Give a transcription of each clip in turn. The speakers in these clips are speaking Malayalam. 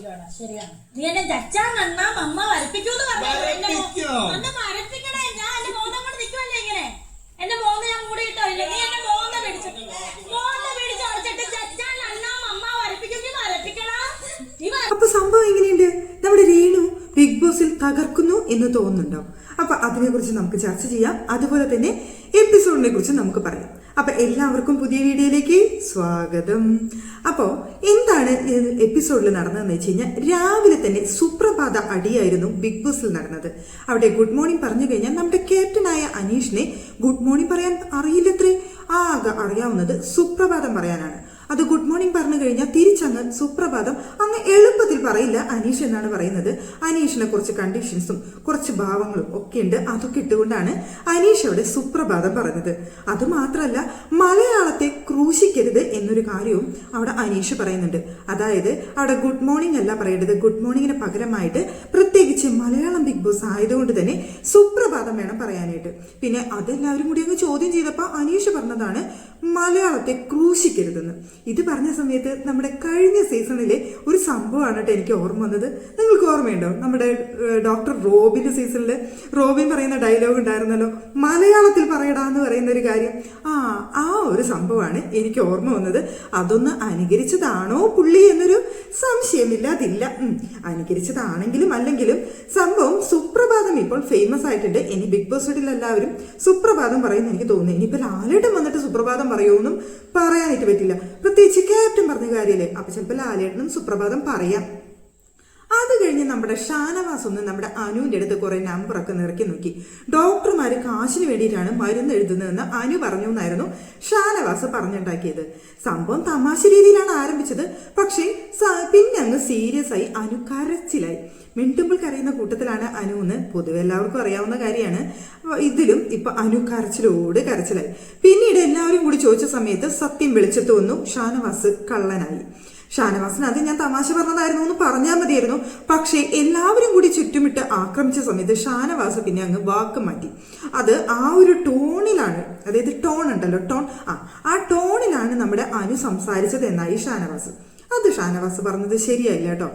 ചെയ്തോളാം ശരിയാണ്. നീ എന്നെ ചച്ചാൻ നന്നാ അമ്മ വരപ്പിക്കൂന്ന് പറഞ്ഞു ഒന്ന് വരപ്പിക്കണേ ഞാൻ എന്റെ മോനെ കൊണ്ട് നിൽക്കുമല്ലേ ഇങ്ങനെ? എന്റെ മോന്ന് ഞാൻ കൂടെ ഇട്ടോ നീ എന്റെ മോനെ പിടിച്ചു മോനെ പിടിച്ച് അടച്ചിട്ട് ചച്ചാ നന്നാ അമ്മ വരപ്പിക്കും വരപ്പിക്കണ? നീ വര അപ്പൊ സംഭവം എങ്ങനെയുണ്ട്? നമ്മുടെ രേണു ബിഗ് ബോസിൽ തകർക്കുന്നു എന്ന് തോന്നുന്നുണ്ടോ? അപ്പൊ അതിനെ കുറിച്ച് നമുക്ക് ചർച്ച ചെയ്യാം. അതുപോലെ തന്നെ എപ്പിസോഡിനെ കുറിച്ച് നമുക്ക് പറയാം. അപ്പൊ എല്ലാവർക്കും പുതിയ വീഡിയോയിലേക്ക് സ്വാഗതം. അപ്പോൾ എന്താണ് എപ്പിസോഡിൽ നടന്നതെന്ന് വെച്ച് കഴിഞ്ഞാൽ രാവിലെ തന്നെ സുപ്രഭാത അടിയായിരുന്നു ബിഗ് ബോസിൽ നടന്നത്. അവിടെ ഗുഡ് മോർണിംഗ് പറഞ്ഞു കഴിഞ്ഞാൽ നമ്മുടെ ക്യാപ്റ്റനായ അനീഷിനെ ഗുഡ് മോർണിംഗ് പറയാൻ അറിയില്ലത്രേ. ആകെ അറിയാവുന്നത് സുപ്രഭാതം പറയാനാണ്. അത് ഗുഡ് മോർണിംഗ് പറഞ്ഞു കഴിഞ്ഞാൽ തിരിച്ചങ്ങ് സുപ്രഭാതം അങ്ങ് എളുപ്പത്തിൽ പറയില്ല അനീഷ് എന്നാണ് പറയുന്നത്. അനീഷിനെ കുറച്ച് കണ്ടീഷൻസും കുറച്ച് ഭാവങ്ങളും ഒക്കെ ഉണ്ട്. അതൊക്കെ ഇട്ടുകൊണ്ടാണ് അനീഷ് അവിടെ സുപ്രഭാതം പറഞ്ഞത്. അത് മാത്രമല്ല മലയാളത്തെ ക്രൂശിക്കരുത് എന്നൊരു കാര്യവും അവിടെ അനീഷ് പറയുന്നുണ്ട്. അതായത് അവിടെ ഗുഡ് മോർണിംഗ് അല്ല പറയേണ്ടത്. ഗുഡ് മോർണിംഗിന് പകരമായിട്ട് പ്രത്യേകിച്ച് മലയാളം ബിഗ് ബോസ് ആയതുകൊണ്ട് തന്നെ സുപ്രഭാതം വേണം പറയാനായിട്ട്. പിന്നെ അതെല്ലാവരും കൂടി അങ്ങ് ചോദ്യം ചെയ്തപ്പോൾ അനീഷ് പറഞ്ഞതാണ് മലയാളത്തെ ക്രൂശിക്കരുതെന്ന്. ഇത് പറഞ്ഞ സമയത്ത് നമ്മുടെ കഴിഞ്ഞ സീസണിലെ ഒരു സംഭവമാണ് കേട്ടോ എനിക്ക് ഓർമ്മ വന്നത്. നിങ്ങൾക്ക് ഓർമ്മയുണ്ടോ? നമ്മുടെ ഡോക്ടർ റോബിന്റെ സീസണിൽ റോബിൻ പറയുന്ന ഡയലോഗ് ഉണ്ടായിരുന്നല്ലോ? മലയാളത്തിൽ പറയടാ എന്ന് പറയുന്ന ഒരു കാര്യം. ആ ആ ഒരു സംഭവമാണ് എനിക്ക് ഓർമ്മ വന്നത്. അതൊന്ന് അനുകരിച്ചതാണോ പുള്ളി എന്നൊരു സംശയമില്ലാതില്ല. അനുകരിച്ചതാണെങ്കിലും അല്ലെങ്കിലും സംഭവം സുപ്രഭാതം ഇപ്പോൾ ഫേമസ് ആയിട്ടുണ്ട്. ഇനി ബിഗ് ബോസ് വീട്ടിൽ എല്ലാവരും സുപ്രഭാതം പറയുന്ന എനിക്ക് തോന്നുന്നു. ഇനിയിപ്പോൾ ലാലേട്ടൻ വന്നിട്ട് സുപ്രഭാതം പറയുമെന്നും പറയാനായിട്ട് പറ്റില്ല. പ്രത്യേകിച്ച് ക്യാപ്റ്റൻ പറഞ്ഞ കാര്യമല്ലേ അപ്പൊ ചിലപ്പോൾ ലാലേട്ടനും സുപ്രഭാതം പറയാം. അത് കഴിഞ്ഞ് നമ്മുടെ ഷാനവാസ് ഒന്ന് നമ്മുടെ അനുവിന്റെ അടുത്ത് കുറെ നമ്പറൊക്കെ നിറക്കി നോക്കി. ഡോക്ടർമാർ കാശിന് വേണ്ടിയിട്ടാണ് മരുന്ന് എഴുതുന്നതെന്ന് അനു പറഞ്ഞു എന്നായിരുന്നു ഷാനവാസ് പറഞ്ഞുണ്ടാക്കിയത്. സംഭവം തമാശ രീതിയിലാണ് ആരംഭിച്ചത്. പക്ഷേ പിന്നെ അങ്ങ് സീരിയസ് ആയി അനു കരച്ചിലായി. മിണ്ടുമ്പോൾ കരയുന്ന കൂട്ടത്തിലാണ് അനു എന്ന് പൊതുവെ എല്ലാവർക്കും അറിയാവുന്ന കാര്യമാണ്. ഇതിലും ഇപ്പൊ അനു കരച്ചിലോട് കരച്ചിലായി. പിന്നീട് എല്ലാവരും കൂടി ചോദിച്ച സമയത്ത് സത്യം വെളിച്ചത്ത് വന്നു. ഷാനവാസ് കള്ളനായി. ഷാനവാസിന് അത് ഞാൻ തമാശ പറഞ്ഞതായിരുന്നു എന്ന് പറഞ്ഞാൽ മതിയായിരുന്നു. പക്ഷേ എല്ലാവരും കൂടി ചുറ്റുമിട്ട് ആക്രമിച്ച സമയത്ത് ഷാനവാസ് പിന്നെ അങ്ങ് വാക്ക് മാറ്റി. അത് ആ ഒരു ടോണിലാണ് അതായത് ടോൺ ഉണ്ടല്ലോ ടോൺ ആ ആ ടോണിലാണ് നമ്മുടെ അനു സംസാരിച്ചത് എന്നായി ഷാനവാസ്. അത് ഷാനവാസ് പറഞ്ഞത് ശരിയല്ല കേട്ടോ.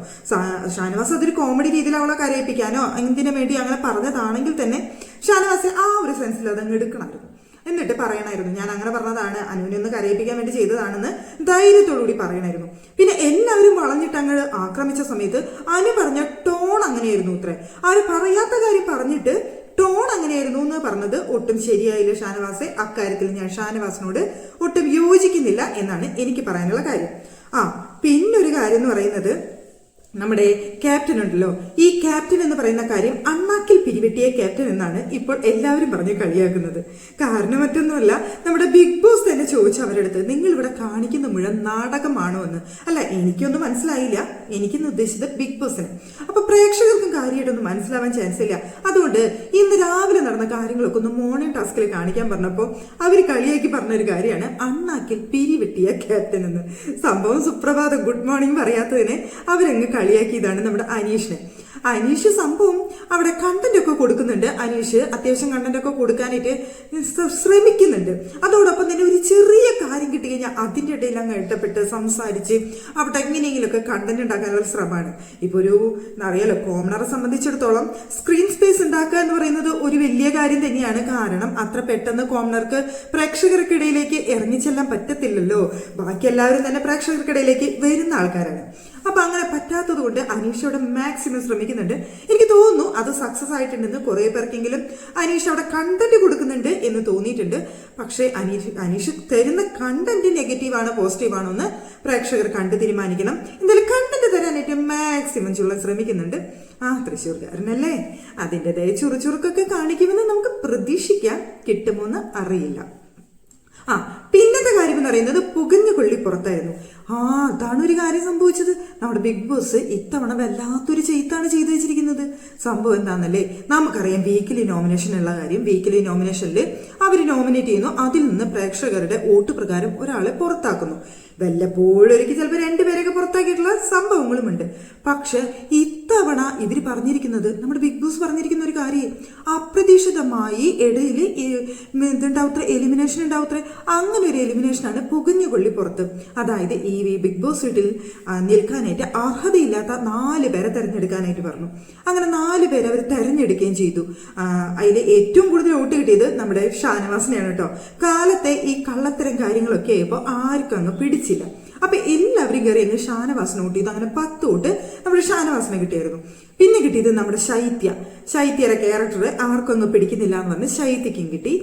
ഷാനവാസ് അതൊരു കോമഡി രീതിയിൽ അവളെ കരയിപ്പിക്കാനോ എന്തിനു വേണ്ടി അങ്ങനെ പറഞ്ഞതാണെങ്കിൽ തന്നെ ഷാനവാസ് ആ ഒരു സെൻസിൽ അതങ്ങ് എടുക്കണമായിരുന്നു. എന്നിട്ട് പറയണമായിരുന്നു ഞാൻ അങ്ങനെ പറഞ്ഞതാണ്. അനുവിനെ ഒന്ന് കരയിപ്പിക്കാൻ വേണ്ടി ചെയ്തതാണെന്ന് ധൈര്യത്തോടുകൂടി പറയണമായിരുന്നു പിന്നെ എല്ലാവരും വളഞ്ഞിട്ട് അങ്ങ് ആക്രമിച്ച സമയത്ത് അനു പറഞ്ഞ ടോൺ അങ്ങനെയായിരുന്നു ഇത്രേ ആര് പറയാത്ത കാര്യം പറഞ്ഞിട്ട് ടോൺ അങ്ങനെയായിരുന്നു എന്ന് പറഞ്ഞത് ഒട്ടും ശരിയായില്ല ഷാനവാസെ. അക്കാര്യത്തിൽ ഞാൻ ഷാനവാസിനോട് ഒട്ടും യോജിക്കുന്നില്ല എന്നാണ് എനിക്ക് പറയാനുള്ള കാര്യം. ആ പിന്നൊരു കാര്യം എന്ന് പറയുന്നത് നമ്മുടെ ക്യാപ്റ്റൻ ഉണ്ടല്ലോ. ഈ ക്യാപ്റ്റൻ എന്ന് പറയുന്ന കാര്യം അണ്ണാക്കിൽ പിരിവെട്ടിയ ക്യാപ്റ്റൻ എന്നാണ് ഇപ്പോൾ എല്ലാവരും പറഞ്ഞ് കളിയാക്കുന്നത്. കാരണം മറ്റൊന്നുമല്ല നമ്മുടെ ബിഗ് ബോസ് തന്നെ ചോദിച്ചു അടുത്ത് നിങ്ങൾ ഇവിടെ കാണിക്കുന്ന മുഴുവൻ നാടകമാണോ എന്ന്? അല്ല എനിക്കൊന്നും മനസ്സിലായില്ല. എനിക്കിന്ന് ഉദ്ദേശിച്ചത് ബിഗ് ബോസിന് അപ്പൊ പ്രേക്ഷകർക്കും കാര്യമായിട്ടൊന്നും മനസ്സിലാവാൻ ചാൻസ് ഇല്ല. അതുകൊണ്ട് ഇന്ന് രാവിലെ നടന്ന കാര്യങ്ങളൊക്കെ ഒന്ന് മോർണിംഗ് ടാസ്കിൽ കാണിക്കാൻ പറഞ്ഞപ്പോൾ അവർ കളിയാക്കി പറഞ്ഞ ഒരു കാര്യമാണ് അണ്ണാക്കിൽ പിരിവെട്ടിയ ക്യാപ്റ്റൻ എന്ന്. സംഭവം സുപ്രഭാതം. ഗുഡ് മോർണിംഗ് പറയാത്തതിനെ അവരങ്ങ് കളിയാക്കിയതാണ് നമ്മുടെ അനീഷിനെ. അനീഷ് സംഭവം അവിടെ കണ്ടന്റ് ഒക്കെ കൊടുക്കുന്നുണ്ട്. അനീഷ് അത്യാവശ്യം കണ്ടന്റ് ഒക്കെ കൊടുക്കാനായിട്ട് ശ്ര- ശ്രമിക്കുന്നുണ്ട്. അതോടൊപ്പം തന്നെ ഒരു ചെറിയ കാര്യം കിട്ടി കഴിഞ്ഞാൽ അതിന്റെ ഇടയിൽ അങ്ങ് ഇഷ്ടപ്പെട്ട് സംസാരിച്ച് അവിടെ എങ്ങനെയെങ്കിലുമൊക്കെ കണ്ടന്റ് ഉണ്ടാക്കാനുള്ള ശ്രമമാണ്. ഇപ്പോൾ ഒരു അറിയാലോ കോമണറെ സംബന്ധിച്ചിടത്തോളം സ്ക്രീൻ സ്പേസ് ഉണ്ടാക്കുക എന്ന് പറയുന്നത് ഒരു വലിയ കാര്യം തന്നെയാണ്. കാരണം അത്ര പെട്ടെന്ന് കോമണർക്ക് പ്രേക്ഷകർക്കിടയിലേക്ക് ഇറങ്ങിച്ചെല്ലാൻ പറ്റത്തില്ലല്ലോ. ബാക്കി എല്ലാവരും തന്നെ പ്രേക്ഷകർക്കിടയിലേക്ക് വരുന്ന ആൾക്കാരാണ്. അപ്പൊ അങ്ങനെ പറ്റാത്തത് കൊണ്ട് അനീഷ് അവിടെ മാക്സിമം ശ്രമിക്കുന്നുണ്ട്. എനിക്ക് തോന്നുന്നു അത് സക്സസ് ആയിട്ടുണ്ടെന്ന് കുറെ പേർക്കെങ്കിലും അനീഷ് അവിടെ കണ്ടന്റ് കൊടുക്കുന്നുണ്ട് എന്ന് തോന്നിയിട്ടുണ്ട്. പക്ഷേ അനീഷ് അനീഷ് തരുന്ന കണ്ടന്റ് നെഗറ്റീവാണോ ആണോ പോസിറ്റീവ് ആണോ എന്ന് പ്രേക്ഷകർ കണ്ടു തീരുമാനിക്കണം. എന്തായാലും കണ്ടന്റ് തരാനായിട്ട് മാക്സിമം ചുള്ള ശ്രമിക്കുന്നുണ്ട്. ആ തൃശ്ശൂർക്കാരനല്ലേ? അതിന്റെതായ ചുറുചുറുക്കൊക്കെ കാണിക്കുമെന്ന് നമുക്ക് പ്രതീക്ഷിക്കാം. കിട്ടുമോന്ന് അറിയില്ല. ആ പിന്നത്തെ കാര്യം എന്ന് പറയുന്നത് പുകഞ്ഞു കൊള്ളി പുറത്തായിരുന്നു. ആ അതാണ് ഒരു കാര്യം സംഭവിച്ചത്. നമ്മുടെ ബിഗ് ബോസ് ഇത്തവണ വല്ലാത്തൊരു ചെയ്ത്താണ് ചെയ്തു വെച്ചിരിക്കുന്നത്. സംഭവം എന്താണെന്നല്ലേ നമുക്കറിയാം വീക്കിലി നോമിനേഷൻ ഉള്ള കാര്യം. വീക്കിലി നോമിനേഷനിൽ അവർ നോമിനേറ്റ് ചെയ്യുന്നു. അതിൽ നിന്ന് പ്രേക്ഷകരുടെ വോട്ട് പ്രകാരം ഒരാളെ പുറത്താക്കുന്നു. വല്ലപ്പോഴും ചിലപ്പോൾ രണ്ടുപേരൊക്കെ പുറത്താക്കിയിട്ടുള്ള സംഭവങ്ങളുമുണ്ട്. പക്ഷെ ഇത്തവണ ഇവർ പറഞ്ഞിരിക്കുന്നത് നമ്മുടെ ബിഗ് ബോസ് പറഞ്ഞിരിക്കുന്ന ഒരു കാര്യം അപ്രതീക്ഷിതമായി ഇടയിൽ ഇതുണ്ടാവത്ര എലിമിനേഷൻ ഉണ്ടാവത്ര. അങ്ങനെ ഒരു എലിമിനേഷനാണ് പുകഞ്ഞു കൊള്ളി പുറത്ത്. അതായത് ഈ ബിഗ് ബോസ് വീട്ടിൽ നിൽക്കാനായിട്ട് അർഹതയില്ലാത്ത നാല് പേരെ തിരഞ്ഞെടുക്കാനായിട്ട് പറഞ്ഞു. അങ്ങനെ നാല് പേരെ അവർ തെരഞ്ഞെടുക്കുകയും ചെയ്തു. അതിൽ ഏറ്റവും കൂടുതൽ വോട്ട് കിട്ടിയത് നമ്മുടെ ഷാനവാസിനെയാണ് കേട്ടോ. കാലത്തെ ഈ കള്ളത്തരം കാര്യങ്ങളൊക്കെ ആയപ്പോൾ ആർക്കും അങ്ങ് പിടിച്ചില്ല. അപ്പൊ എല്ലാവരും കയറി അങ്ങ് ഷാനവാസിന് വോട്ട് ചെയ്തു അങ്ങനെ പത്ത് വോട്ട് നമ്മുടെ ഷാനവാസിനെ കിട്ടിയായിരുന്നു. പിന്നെ കിട്ടിയത് നമ്മുടെ ശൈത്യ. ശൈത്യയുടെ ക്യാരക്ടർ ആർക്കൊന്നും പിടിക്കുന്നില്ല എന്ന് പറഞ്ഞ് ശൈത്യക്കും കിട്ടി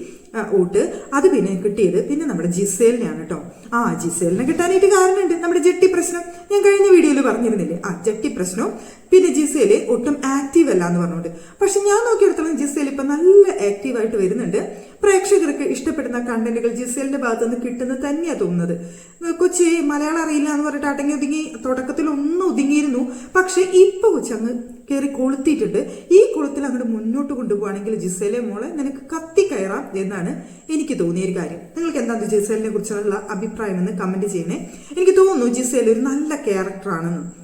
ഊട്ട്. അത് പിന്നെ കിട്ടിയത് പിന്നെ നമ്മുടെ ജിസേലിനെയാണ് കേട്ടോ ആ ജിസേലിനെ കിട്ടാനായിട്ട് കാരണമുണ്ട്. നമ്മുടെ ജെട്ടി പ്രശ്നം. ഞാൻ കഴിഞ്ഞ വീഡിയോയിൽ പറഞ്ഞിരുന്നില്ലേ? ആ ജെട്ടി പ്രശ്നവും പിന്നെ ജിസേൽ ഒട്ടും ആക്റ്റീവ് അല്ല എന്ന് പറഞ്ഞുകൊണ്ട്. പക്ഷെ ഞാൻ നോക്കിയെടുത്തോളം ജിസേൽ ഇപ്പം നല്ല ആക്റ്റീവായിട്ട് വരുന്നുണ്ട്. പ്രേക്ഷകർക്ക് ഇഷ്ടപ്പെടുന്ന കണ്ടന്റുകൾ ജിസേലിന്റെ ഭാഗത്തു നിന്ന് കിട്ടുന്നത് തന്നെയാണ് തോന്നുന്നത്. കൊച്ചി മലയാളം അറിയില്ല എന്ന് പറഞ്ഞിട്ട് അടങ്ങി ഒതുങ്ങി തുടക്കത്തിൽ ഒന്നും ഒതുങ്ങിയിരുന്നു. പക്ഷെ ഇപ്പൊ കൊച്ചങ്ങ് കയറി കൊളുത്തിയിട്ടുണ്ട്. ഈ കൊളുത്തിൽ അങ്ങോട്ട് മുന്നോട്ട് കൊണ്ടുപോവാണെങ്കിൽ ജിസേലെ മോളെ നിനക്ക് കത്തി കയറാം എന്നാണ് എനിക്ക് തോന്നിയ ഒരു കാര്യം. നിങ്ങൾക്ക് എന്താണ് ജിസേലിനെ കുറിച്ചുള്ള അഭിപ്രായം എന്ന് കമന്റ് ചെയ്യണേ. എനിക്ക് തോന്നുന്നു ജിസേൽ ഒരു നല്ല ക്യാരക്ടറാണെന്ന്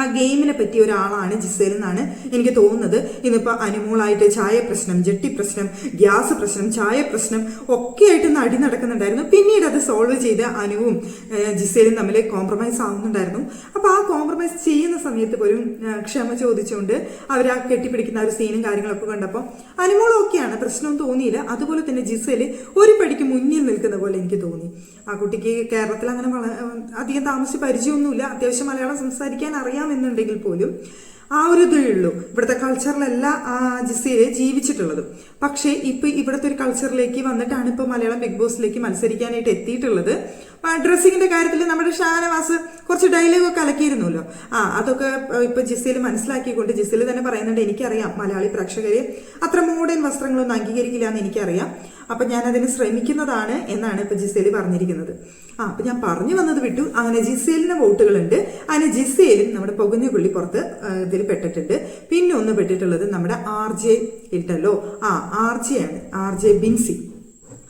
ആ ഗെയിമിനെ പറ്റിയ ഒരാളാണ് ജിസേൽ എന്നാണ് എനിക്ക് തോന്നുന്നത്. ഇന്നിപ്പോൾ അനുമോളായിട്ട് ചായ പ്രശ്നം ജെട്ടി പ്രശ്നം ഗ്യാസ് പ്രശ്നം ചായ പ്രശ്നം ഒക്കെ ആയിട്ട് നടി നടക്കുന്നുണ്ടായിരുന്നു. പിന്നീട് അത് സോൾവ് ചെയ്ത് അനുവും ജിസേലും തമ്മിൽ കോംപ്രമൈസ് ആവുന്നുണ്ടായിരുന്നു. അപ്പോൾ ആ കോംപ്രമൈസ് ചെയ്യുന്ന സമയത്ത് പോലും ക്ഷമ ചോദിച്ചുകൊണ്ട് അവർ ആ കെട്ടിപ്പിടിക്കുന്ന ഒരു സീനും കാര്യങ്ങളൊക്കെ കണ്ടപ്പോൾ അനുമോൾ ഓക്കെയാണ് പ്രശ്നം തോന്നിയില്ല. അതുപോലെ തന്നെ ജിസേൽ ഒരു പടിക്ക് മുന്നിൽ നിൽക്കുന്ന പോലെ എനിക്ക് തോന്നി. ആ കുട്ടിക്ക് കേരളത്തിൽ അങ്ങനെ അധികം താമസിച്ച് പരിചയമൊന്നുമില്ല. അത്യാവശ്യം മലയാളം സംസാരിക്കാൻ അറിയാമെന്നുണ്ടെങ്കിൽ പോലും ആ ഒരു ഇതേ ഉള്ളൂ. ഇവിടുത്തെ കൾച്ചറിലല്ല ജിസയിൽ ജീവിച്ചിട്ടുള്ളത്. പക്ഷേ ഇപ്പൊ ഇവിടുത്തെ ഒരു കൾച്ചറിലേക്ക് വന്നിട്ടാണ് ഇപ്പൊ മലയാളം ബിഗ് ബോസിലേക്ക് മത്സരിക്കാനായിട്ട് എത്തിയിട്ടുള്ളത്. ഡ്രസ്സിങ്ങിന്റെ കാര്യത്തിൽ നമ്മുടെ ഷാനവാസ് കുറച്ച് ഡയലോഗൊക്കെ അലക്കിയിരുന്നല്ലോ. ആ അതൊക്കെ ഇപ്പൊ ജിസയിൽ മനസ്സിലാക്കിക്കൊണ്ട് ജിസയിൽ തന്നെ പറയുന്നുണ്ട് എനിക്കറിയാം മലയാളി പ്രേക്ഷകരെ അത്ര മോഡേൺ വസ്ത്രങ്ങളൊന്നും അംഗീകരിക്കില്ല എന്ന് എനിക്കറിയാം. അപ്പൊ ഞാൻ അതിന് ശ്രമിക്കുന്നതാണ് എന്നാണ് ഇപ്പൊ ജിസേൽ പറഞ്ഞിരിക്കുന്നത്. ആ അപ്പൊ ഞാൻ പറഞ്ഞു വന്നത് വിട്ടു. അങ്ങനെ ജിസേലിന് വോട്ടുകളുണ്ട്. അങ്ങനെ ജിസേലും നമ്മുടെ പൊകുഞ്ഞു പുള്ളി പുറത്ത് ഇതിൽ പെട്ടിട്ടുണ്ട്. പിന്നെ ഒന്ന് പെട്ടിട്ടുള്ളത് നമ്മുടെ ആർ ജെ ഇട്ടല്ലോ. ആ ആർ ജെ ആണ്. R J Binsy.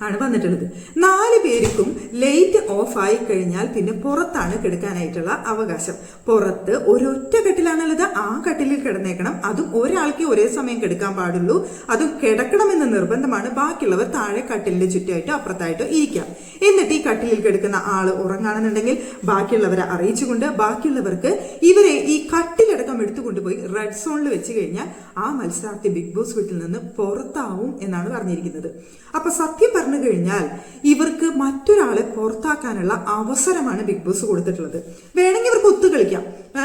ആണ് വന്നിട്ടുള്ളത്. നാല് പേർക്കും ലൈറ്റ് ഓഫ് ആയി കഴിഞ്ഞാൽ പിന്നെ പുറത്താണ് കിടക്കാനായിട്ടുള്ള അവകാശം. പുറത്ത് ഒരൊറ്റ കട്ടിലാണുള്ളത്. ആ കട്ടിലിൽ കിടന്നേക്കണം. അതും ഒരാൾക്ക് ഒരേ സമയം കിടക്കാൻ പാടുള്ളൂ. അതും കിടക്കണമെന്ന് നിർബന്ധമാണ്. ബാക്കിയുള്ളവർ താഴെ കട്ടിലിന്റെ ചുറ്റുമായിട്ടോ അപ്പുറത്തായിട്ടോ ഇരിക്കാം എന്നിട്ട് ഈ കട്ടിലിൽ കിടക്കുന്ന ആൾ ഉറങ്ങാണെന്നുണ്ടെങ്കിൽ ബാക്കിയുള്ളവരെ അറിയിച്ചുകൊണ്ട് ബാക്കിയുള്ളവർക്ക് ഇവരെ ഈ കട്ടിലടക്കം എടുത്തുകൊണ്ടുപോയി റെഡ് സോണിൽ വെച്ച് കഴിഞ്ഞാൽ ആ മത്സരാർത്ഥി ബിഗ് ബോസ് വീട്ടിൽ നിന്ന് പുറത്താവും എന്നാണ് പറഞ്ഞിരിക്കുന്നത്. അപ്പൊ സത്യം പറഞ്ഞു കഴിഞ്ഞാൽ ഇവർക്ക് മറ്റൊരാളെ പുറത്താക്കാനുള്ള അവസരമാണ് ബിഗ് ബോസ് കൊടുത്തിട്ടുള്ളത്. വേണമെങ്കിൽ ഇവർക്ക് ഒത്തു കളിക്കാം.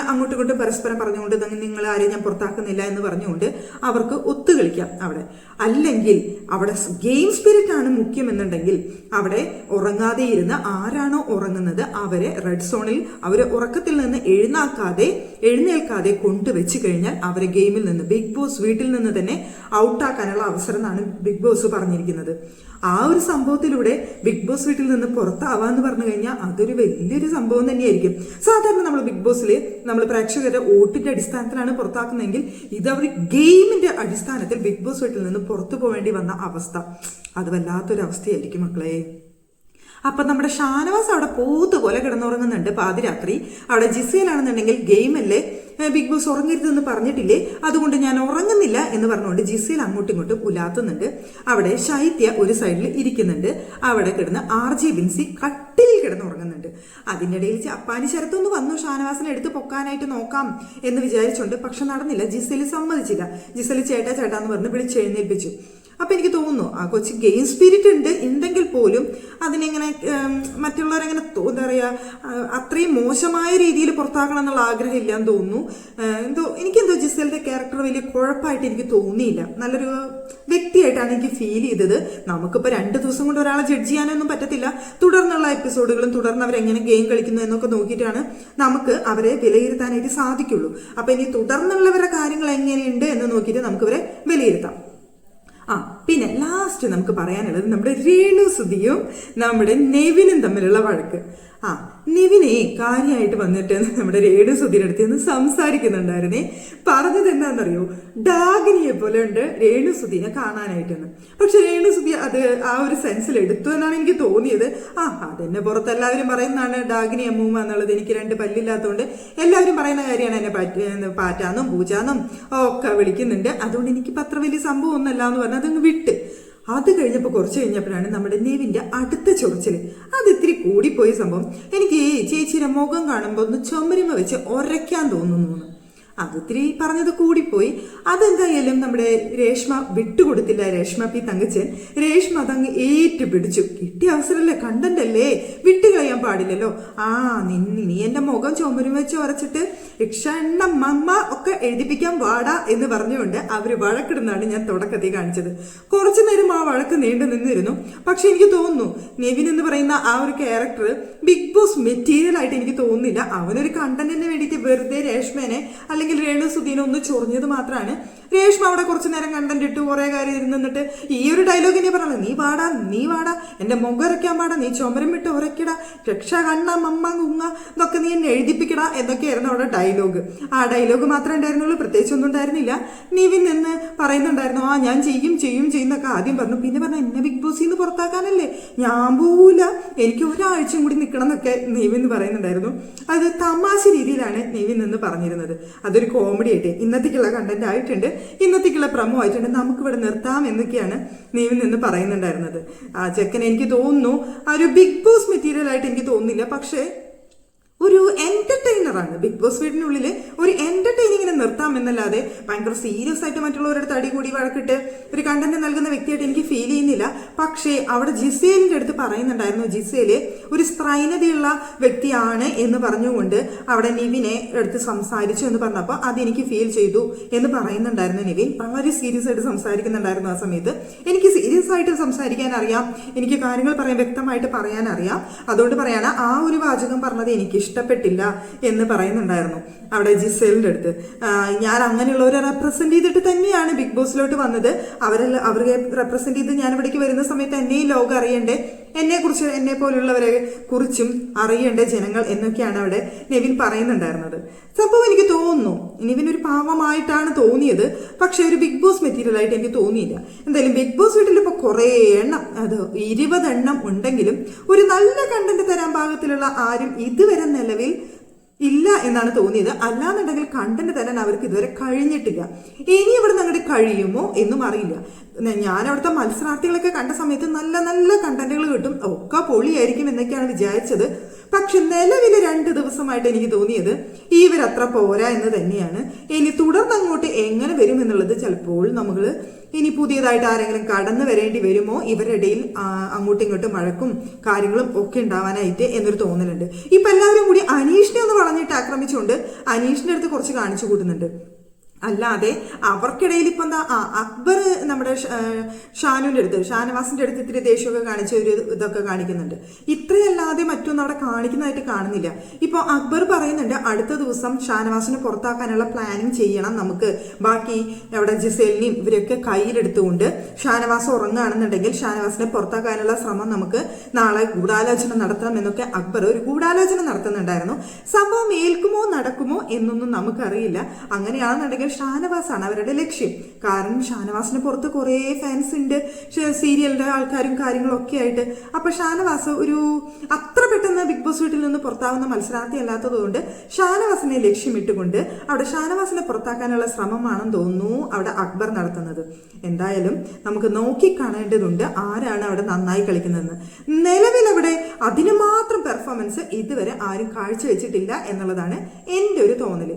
അങ്ങോട്ടും ഇങ്ങോട്ടും പരസ്പരം പറഞ്ഞുകൊണ്ട് "ദാ നിങ്ങൾ ആരെയും ഞാൻ പുറത്താക്കുന്നില്ല എന്ന് പറഞ്ഞുകൊണ്ട് അവർക്ക് ഒത്തു കളിക്കാം അവിടെ. അല്ലെങ്കിൽ അവിടെ ഗെയിം സ്പിരിറ്റ് ആണ് മുഖ്യമെന്നുണ്ടെങ്കിൽ അവിടെ ഉറങ്ങാതെ ഇരുന്ന് ആരാണോ ഉറങ്ങുന്നത് അവരെ റെഡ് സോണിൽ അവരെ ഉറക്കത്തിൽ നിന്ന് എഴുന്നാക്കാതെ എഴുന്നേൽക്കാതെ കൊണ്ടുവച്ച് കഴിഞ്ഞാൽ അവരെ ഗെയിമിൽ നിന്ന് ബിഗ് ബോസ് വീട്ടിൽ നിന്ന് തന്നെ ഔട്ടാക്കാനുള്ള അവസരം എന്നാണ് ബിഗ് ബോസ് പറഞ്ഞിരിക്കുന്നത്. ആ ഒരു സംഭവത്തിലൂടെ ബിഗ് ബോസ് വീട്ടിൽ നിന്ന് പുറത്താവാ എന്ന് പറഞ്ഞു കഴിഞ്ഞാൽ അതൊരു വലിയൊരു സംഭവം തന്നെയായിരിക്കും. സാധാരണ നമ്മൾ ബിഗ് ബോസിൽ നമ്മൾ പ്രേക്ഷകരുടെ വോട്ടിന്റെ അടിസ്ഥാനത്തിലാണ് പുറത്താക്കുന്നതെങ്കിൽ ഇത് അവർ ഗെയിമിന്റെ അടിസ്ഥാനത്തിൽ ബിഗ് ബോസ് വീട്ടിൽ നിന്ന് പുറത്തു പോകേണ്ടി വന്ന അവസ്ഥ. അത് വല്ലാത്തൊരു അവസ്ഥയായിരിക്കും മക്കളെ. അപ്പൊ നമ്മുടെ ഷാനവാസ് അവിടെ പോത്ത് പോലെ കിടന്നുറങ്ങുന്നുണ്ട് പാതിരാത്രി. അവിടെ ജിസയിലാണെന്നുണ്ടെങ്കിൽ ഗെയിമല്ലേ ബിഗ് ബോസ് ഉറങ്ങരുതെന്ന് പറഞ്ഞിട്ടില്ലേ? അതുകൊണ്ട് ഞാൻ ഉറങ്ങുന്നില്ല എന്ന് പറഞ്ഞുകൊണ്ട് ജിസയിൽ അങ്ങോട്ടും ഇങ്ങോട്ടും ഉലാത്തുന്നുണ്ട്. അവിടെ ശൈത്യ ഒരു സൈഡിൽ ഇരിക്കുന്നുണ്ട്. അവിടെ കിടന്ന് ആർ ജെ ബിൻസി കട്ടിലിൽ കിടന്നുറങ്ങുന്നുണ്ട്. അതിനിടയിൽ ചപ്പാനി ശരത്തൊന്ന് വന്നു ഷാനവാസിനെ എടുത്ത് പൊക്കാനായിട്ട് നോക്കാം എന്ന് വിചാരിച്ചുകൊണ്ട് പക്ഷെ നടന്നില്ല. ജിസയിൽ സമ്മതിച്ചില്ല. ജിസയിൽ ചേട്ടാ ചേട്ടാ എന്ന് പറഞ്ഞ് വിളിച്ചെഴുന്നേൽപ്പിച്ചു അപ്പൊ എനിക്ക് തോന്നുന്നു ആ കൊച്ചി ഗെയിം സ്പിരിറ്റ് ഉണ്ട്. ഉണ്ടെങ്കിൽ പോലും അതിനെങ്ങനെ മറ്റുള്ളവരെങ്ങനെ എന്താ പറയുക അത്രയും മോശമായ രീതിയിൽ പുറത്താക്കണം എന്നുള്ള ആഗ്രഹം ഇല്ലാന്ന് തോന്നുന്നു. എന്തോ എനിക്കെന്തോ ജിസലിന്റെ ക്യാരക്ടർ വലിയ കുഴപ്പമായിട്ട് എനിക്ക് തോന്നിയില്ല. നല്ലൊരു വ്യക്തിയായിട്ടാണ് എനിക്ക് ഫീൽ ചെയ്തത്. നമുക്കിപ്പോൾ രണ്ട് ദിവസം കൊണ്ട് ഒരാളെ ജഡ്ജ് ചെയ്യാനൊന്നും പറ്റത്തില്ല. തുടർന്നുള്ള എപ്പിസോഡുകളും തുടർന്ന് അവരെങ്ങനെ ഗെയിം കളിക്കുന്നു എന്നൊക്കെ നോക്കിയിട്ടാണ് നമുക്ക് അവരെ വിലയിരുത്താനായിട്ട് സാധിക്കുള്ളൂ. അപ്പൊ ഇനി തുടർന്നുള്ളവരുടെ കാര്യങ്ങൾ എങ്ങനെയുണ്ട് എന്ന് നോക്കിയിട്ട് നമുക്ക് അവരെ വിലയിരുത്താം. പിന്നെ ലാസ്റ്റ് നമുക്ക് പറയാനുള്ളത് നമ്മുടെ രേണു സുധിയും നമ്മുടെ നെവിനും തമ്മിലുള്ള വഴക്ക്. ആ നിവിനെ കാര്യമായിട്ട് വന്നിട്ട് നമ്മുടെ രേണു സുധീരടുത്ത് നിന്ന് സംസാരിക്കുന്നുണ്ടായിരുന്നേ. പറഞ്ഞത് എന്താണെന്നറിയോ? ഡാഗിനിയെ പോലെ ഉണ്ട് രേണു സുധീനെ കാണാനായിട്ടെന്ന്. പക്ഷെ രേണു സുധി അത് ആ ഒരു സെൻസിൽ എടുത്തു എന്നാണ് എനിക്ക് തോന്നിയത്. ആ അതെന്നെ പുറത്ത് എല്ലാവരും പറയുന്നതാണ് ഡാഗിനി അമ്മൂമ്മ എന്നുള്ളത് എനിക്ക് രണ്ട് പല്ലില്ലാത്തതുകൊണ്ട് എല്ലാവരും പറയുന്ന കാര്യമാണ് എന്നെ പാറ്റ പാറ്റാന്നും പൂജാന്നും ഒക്കെ വിളിക്കുന്നുണ്ട്. അതുകൊണ്ട് എനിക്ക് അത്ര വലിയ സംഭവം ഒന്നല്ല എന്ന് പറഞ്ഞാൽ അതങ്ങ് വിട്ട്. അത് കഴിഞ്ഞപ്പോൾ കുറച്ച് കഴിഞ്ഞപ്പോഴാണ് നമ്മുടെ നെവിന്റെ അടുത്ത ചൊറിച്ചിൽ അത് ഇത്തിരി കൂടിപ്പോയ സംഭവം. എനിക്ക് ഈ ചേച്ചിയുടെ മുഖം കാണുമ്പോൾ ഒന്ന് ചുമരിമ വെച്ച് ഉരയ്ക്കാൻ തോന്നുന്നു എന്ന്. അത് ഇത്തിരി പറഞ്ഞത് കൂടിപ്പോയി. അതെന്തായാലും നമ്മുടെ രേഷ്മ വിട്ടുകൊടുത്തില്ല. രേഷ്മ പി തങ്കച്ചൻ രേഷ്മ അതങ്ങ് ഏറ്റു പിടിച്ചു കിട്ടിയ അവസരമല്ലേ? കണ്ടല്ലേ വിട്ടുകളയാൻ പാടില്ലല്ലോ. ആ നിന്നി നീ എന്റെ മുഖം ചുമരും വെച്ച് ഉറച്ചിട്ട് യക്ഷണ്ണ മമ്മ ഒക്കെ എഴുതിപ്പിക്കാൻ വാടാ എന്ന് പറഞ്ഞുകൊണ്ട് അവർ വഴക്കിടുന്നതാണ് ഞാൻ തുടക്കത്തിൽ കാണിച്ചത്. കുറച്ചു നേരം ആ വഴക്ക് നീണ്ടു നിന്നിരുന്നു. പക്ഷെ എനിക്ക് തോന്നുന്നു നെവിൻ എന്ന് പറയുന്ന ആ ഒരു ക്യാരക്ടർ ബിഗ് ബോസ് മെറ്റീരിയൽ ആയിട്ട് എനിക്ക് തോന്നുന്നില്ല. അവനൊരു കണ്ടന്റിന് വേണ്ടിയിട്ട് വെറുതെ രേഷ്മേനെ അല്ലെങ്കിൽ രേണു സുധീനെ ഒന്ന് ചൊറിഞ്ഞത് മാത്രമാണ്. രേഷ്മ അവിടെ കുറച്ച് നേരം കണ്ടന്റ് ഇട്ട് കുറെ കാര്യം ഇരുന്ന് നിന്നിട്ട് ഈ ഒരു ഡയലോഗ് ഇനി പറഞ്ഞു നീ വാടാ നീ വാടാ എന്റെ മുഖരയ്ക്കാൻ പാടാ നീ ചുമരം വിട്ട് ഉറക്കിടാ രക്ഷ കണ്ണ മമ്മ കുങ്ങ എന്നൊക്കെ നീ എന്നെ എഴുതിപ്പിക്കടാ എന്നൊക്കെയായിരുന്നു അവിടെ ഡയലോഗ് ആ ഡയലോഗ് മാത്രമേ ഉണ്ടായിരുന്നുള്ളൂ പ്രത്യേകിച്ച് ഒന്നും ഉണ്ടായിരുന്നില്ല. നീവിൻ നിന്ന് പറയുന്നുണ്ടായിരുന്നു ആ ഞാൻ ചെയ്യും ചെയ്യും ചെയ്യുന്നൊക്കെ ആദ്യം പറഞ്ഞു. പിന്നെ പറഞ്ഞു എന്നെ ബിഗ് ബോസിൽ നിന്ന് പുറത്താക്കാനല്ലേ? ഞാൻ പോവില്ല എനിക്ക് ഒരാഴ്ചയും കൂടി നിൽക്കണം എന്നൊക്കെ നിവിൻ പറയുന്നുണ്ടായിരുന്നു. അത് തമാശ രീതിയിലാണ് നിവിൻ നിന്ന് പറഞ്ഞിരുന്നത്. അതൊരു കോമഡി ആയിട്ട് ഇന്നത്തേക്കുള്ള കണ്ടന്റ് ആയിട്ടുണ്ട്. ഇന്നത്തേക്കുള്ള പ്രമോ ആയിട്ടുണ്ട്. നമുക്ക് ഇവിടെ നിർത്താം എന്നൊക്കെയാണ് നീവിൽ നിന്ന് പറയുന്നുണ്ടായിരുന്നത്. ആ ചെക്കൻ എനിക്ക് തോന്നുന്നു ആ ഒരു ബിഗ് ബോസ് മെറ്റീരിയൽ ആയിട്ട് എനിക്ക് തോന്നുന്നില്ല. പക്ഷേ ഒരു എന്റർടൈനറാണ് ബിഗ് ബോസ് വീടിനുള്ളിൽ ഒരു എന്റർടൈനിങ്ങിനെ നിർത്താം എന്നല്ലാതെ ഭയങ്കര സീരിയസ് ആയിട്ട് മറ്റുള്ളവരുടെ തടി കൂടി വഴക്കിട്ട് ഒരു കണ്ടന്റ് നൽകുന്ന വ്യക്തിയായിട്ട് എനിക്ക് ഫീൽ ചെയ്യുന്നില്ല. പക്ഷേ അവിടെ ജിസേലിന്റെ അടുത്ത് പറയുന്നുണ്ടായിരുന്നു ജിസേൽ ഒരു സ്ത്രൈനതയുള്ള വ്യക്തിയാണ് എന്ന് പറഞ്ഞുകൊണ്ട് അവിടെ നിവിനെ എടുത്ത് സംസാരിച്ചു എന്ന് പറഞ്ഞപ്പോൾ അതെനിക്ക് ഫീൽ ചെയ്തു എന്ന് പറയുന്നുണ്ടായിരുന്നു നിവിൻ. വളരെ സീരിയസ് ആയിട്ട് സംസാരിക്കുന്നുണ്ടായിരുന്നു ആ സമയത്ത്. എനിക്ക് സീരിയസ് ആയിട്ട് സംസാരിക്കാൻ അറിയാം. എനിക്ക് കാര്യങ്ങൾ പറയാൻ വ്യക്തമായിട്ട് പറയാൻ അറിയാം. അതുകൊണ്ട് പറയാണ് ആ ഒരു വാചകം പറഞ്ഞത് എനിക്ക് ഇഷ്ടപ്പെട്ടില്ല എന്ന് പറയുന്നുണ്ടായിരുന്നു. അവിടെ ജിസേലിന്റെ അടുത്ത്. ഞാൻ അങ്ങനെയുള്ളവരെ റെപ്രസെന്റ് ചെയ്തിട്ട് തന്നെയാണ് ബിഗ് ബോസിലോട്ട് വന്നത്. അവരെ അവരെ റെപ്രസെന്റ് ചെയ്ത് ഞാൻ ഇവിടേക്ക് വരുന്ന സമയത്ത് എന്നെയും ലോകം അറിയണ്ടേ? എന്നെ കുറിച്ച് എന്നെ പോലുള്ളവരെ കുറിച്ചും അറിയേണ്ട ജനങ്ങൾ എന്നൊക്കെയാണ് അവിടെ നെവിൻ പറയുന്നുണ്ടായിരുന്നത്. സംഭവം എനിക്ക് തോന്നുന്നു. നെവിൻ ഒരു പാവമായിട്ടാണ് തോന്നിയത്. പക്ഷെ ഒരു ബിഗ് ബോസ് മെറ്റീരിയൽ ആയിട്ട് എനിക്ക് തോന്നിയില്ല. എന്തായാലും ബിഗ് ബോസ് വീട്ടിൽ ഇപ്പോൾ കുറേ എണ്ണം അത് ഇരുപതെണ്ണം ഉണ്ടെങ്കിലും ഒരു നല്ല കണ്ടന്റ് തരാൻ പാകത്തിലുള്ള ആരും ഇതുവരെ നിലവിൽ ഇല്ല എന്നാണ് തോന്നിയത്. അല്ലാന്നുണ്ടെങ്കിൽ കണ്ടന്റ് തരാൻ അവർക്ക് ഇതുവരെ കഴിഞ്ഞിട്ടില്ല. ഇനി ഇവിടെ അങ്ങോട്ട് കഴിയുമോ എന്നും അറിയില്ല. ഞാൻ അവിടുത്തെ മത്സരാർത്ഥികളൊക്കെ കണ്ട സമയത്ത് നല്ല നല്ല കണ്ടന്റുകൾ കിട്ടും. ഒക്കെ പൊളിയായിരിക്കും എന്നൊക്കെയാണ് വിചാരിച്ചത്. പക്ഷെ നിലവിൽ രണ്ട് ദിവസമായിട്ട് എനിക്ക് തോന്നിയത് ഇവരത്ര പോരാ എന്ന് തന്നെയാണ്. ഇനി തുടർന്ന് അങ്ങോട്ട് എങ്ങനെ വരും എന്നുള്ളത് ചിലപ്പോൾ നമ്മൾ ഇനി പുതിയതായിട്ട് ആരെങ്കിലും കടന്നു വരേണ്ടി വരുമോ? ഇവരുടെ ഇടയിൽ അങ്ങോട്ടും ഇങ്ങോട്ടും വഴക്കും കാര്യങ്ങളും ഒക്കെ ഉണ്ടാവാനായിട്ട് എന്നൊരു തോന്നലുണ്ട്. ഇപ്പൊ എല്ലാവരും കൂടി അനീഷിനെ ഒന്ന് വളഞ്ഞിട്ട് ആക്രമിച്ചുകൊണ്ട് അനീഷിന്റെ അടുത്ത് കുറച്ച് കാണിച്ചു കൂട്ടുന്നുണ്ട്. അല്ലാതെ അവർക്കിടയിൽ ഇപ്പം എന്താ ആ അക്ബർ നമ്മുടെ ഷാനുവിന്റെ അടുത്ത് ഷാനവാസിന്റെ അടുത്ത് ഇത്തിരി ദേഷ്യമൊക്കെ കാണിച്ച ഒരു ഇതൊക്കെ കാണിക്കുന്നുണ്ട്. ഇത്രയല്ലാതെ മറ്റൊന്നും അവിടെ കാണിക്കുന്നതായിട്ട് കാണുന്നില്ല. ഇപ്പോൾ അക്ബർ പറയുന്നുണ്ട് അടുത്ത ദിവസം ഷാനവാസിനെ പുറത്താക്കാനുള്ള പ്ലാനിങ് ചെയ്യണം നമുക്ക്. ബാക്കി അവിടെ ജിസേലിനെയും ഇവരെയൊക്കെ കയ്യിലെടുത്തുകൊണ്ട് ഷാനവാസ് ഉറങ്ങുകയാണെന്നുണ്ടെങ്കിൽ ഷാനവാസിനെ പുറത്താക്കാനുള്ള ശ്രമം നമുക്ക് നാളെ ഗൂഢാലോചന നടത്തണം എന്നൊക്കെ അക്ബർ ഒരു ഗൂഢാലോചന നടത്തുന്നുണ്ടായിരുന്നു. സംഭവം ഏൽക്കുമോ നടക്കുമോ എന്നൊന്നും നമുക്കറിയില്ല. അങ്ങനെയാണെന്നുണ്ടെങ്കിൽ ഷാനവാസാണ് അവരുടെ ലക്ഷ്യം. കാരണം ഷാനവാസിന് പുറത്ത് കുറേ ഫാൻസ് ഉണ്ട്. സീരിയലിന്റെ ആൾക്കാരും കാര്യങ്ങളൊക്കെ ആയിട്ട്. അപ്പൊ ഷാനവാസ് ഒരു അത്ര പെട്ടെന്ന് ബിഗ് ബോസ് വീട്ടിൽ നിന്ന് പുറത്താവുന്ന മത്സരാർത്ഥി അല്ലാത്തതുകൊണ്ട് ഷാനവാസിനെ ലക്ഷ്യമിട്ടുകൊണ്ട് അവിടെ ഷാനവാസിനെ പുറത്താക്കാനുള്ള ശ്രമമാണെന്ന് തോന്നുന്നു അവിടെ അക്ബർ നടത്തുന്നത്. എന്തായാലും നമുക്ക് നോക്കി കാണേണ്ടതുണ്ട് ആരാണ് അവിടെ നന്നായി കളിക്കുന്നതെന്ന്. നിലവിൽ അവിടെ അതിന് മാത്രം പെർഫോമൻസ് ഇതുവരെ ആരും കാഴ്ചവെച്ചിട്ടില്ല എന്നുള്ളതാണ് എന്റെ ഒരു തോന്നൽ.